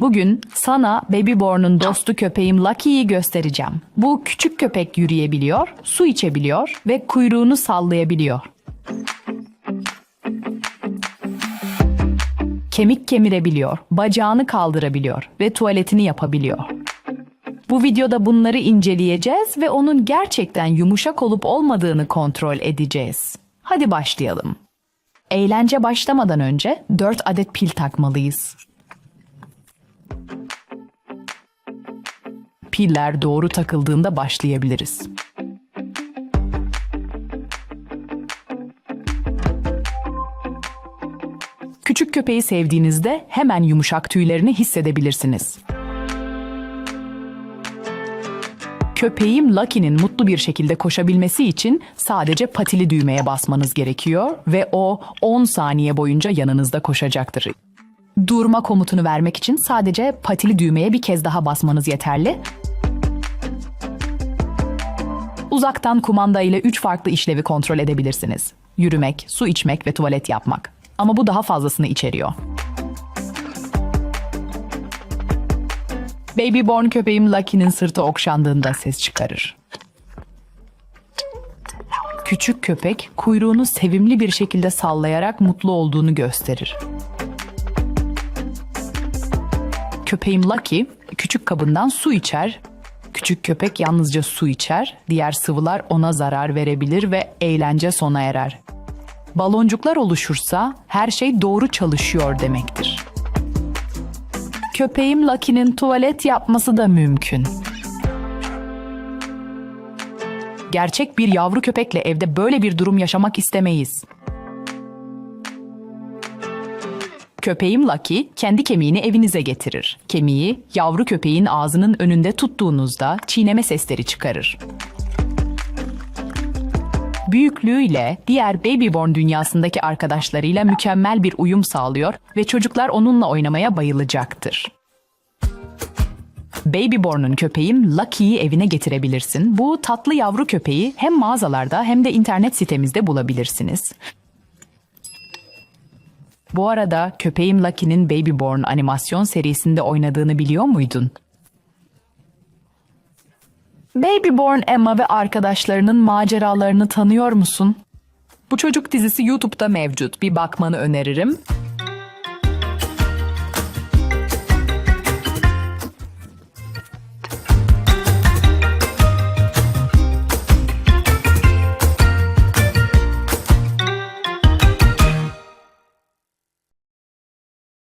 Bugün sana Babyborn'un dostu köpeğim Lucky'yi göstereceğim. Bu küçük köpek yürüyebiliyor, su içebiliyor ve kuyruğunu sallayabiliyor. Kemik kemirebiliyor, bacağını kaldırabiliyor ve tuvaletini yapabiliyor. Bu videoda bunları inceleyeceğiz ve onun gerçekten yumuşak olup olmadığını kontrol edeceğiz. Hadi başlayalım. Eğlence başlamadan önce 4 adet pil takmalıyız. Piller doğru takıldığında başlayabiliriz. Küçük köpeği sevdiğinizde hemen yumuşak tüylerini hissedebilirsiniz. Köpeğim Lucky'nin mutlu bir şekilde koşabilmesi için sadece patili düğmeye basmanız gerekiyor ve o 10 saniye boyunca yanınızda koşacaktır. Durma komutunu vermek için sadece patili düğmeye bir kez daha basmanız yeterli. Uzaktan kumanda ile 3 farklı işlevi kontrol edebilirsiniz. Yürümek, su içmek ve tuvalet yapmak. Ama bu daha fazlasını içeriyor. Babyborn köpeğim Lucky'nin sırtı okşandığında ses çıkarır. Küçük köpek kuyruğunu sevimli bir şekilde sallayarak mutlu olduğunu gösterir. Köpeğim Lucky küçük kabından su içer. Küçük köpek yalnızca su içer, diğer sıvılar ona zarar verebilir ve eğlence sona erer. Baloncuklar oluşursa her şey doğru çalışıyor demektir. Köpeğim Lucky'nin tuvalet yapması da mümkün. Gerçek bir yavru köpekle evde böyle bir durum yaşamak istemeyiz. Köpeğim Lucky kendi kemiğini evinize getirir. Kemiği yavru köpeğin ağzının önünde tuttuğunuzda çiğneme sesleri çıkarır. Büyüklüğüyle diğer Babyborn dünyasındaki arkadaşlarıyla mükemmel bir uyum sağlıyor ve çocuklar onunla oynamaya bayılacaktır. Babyborn'un köpeğim Lucky'yi evine getirebilirsin. Bu tatlı yavru köpeği hem mağazalarda hem de internet sitemizde bulabilirsiniz. Bu arada köpeğim Lucky'nin Babyborn animasyon serisinde oynadığını biliyor muydun? Babyborn Emma ve arkadaşlarının maceralarını tanıyor musun? Bu çocuk dizisi YouTube'da mevcut. Bir bakmanı öneririm.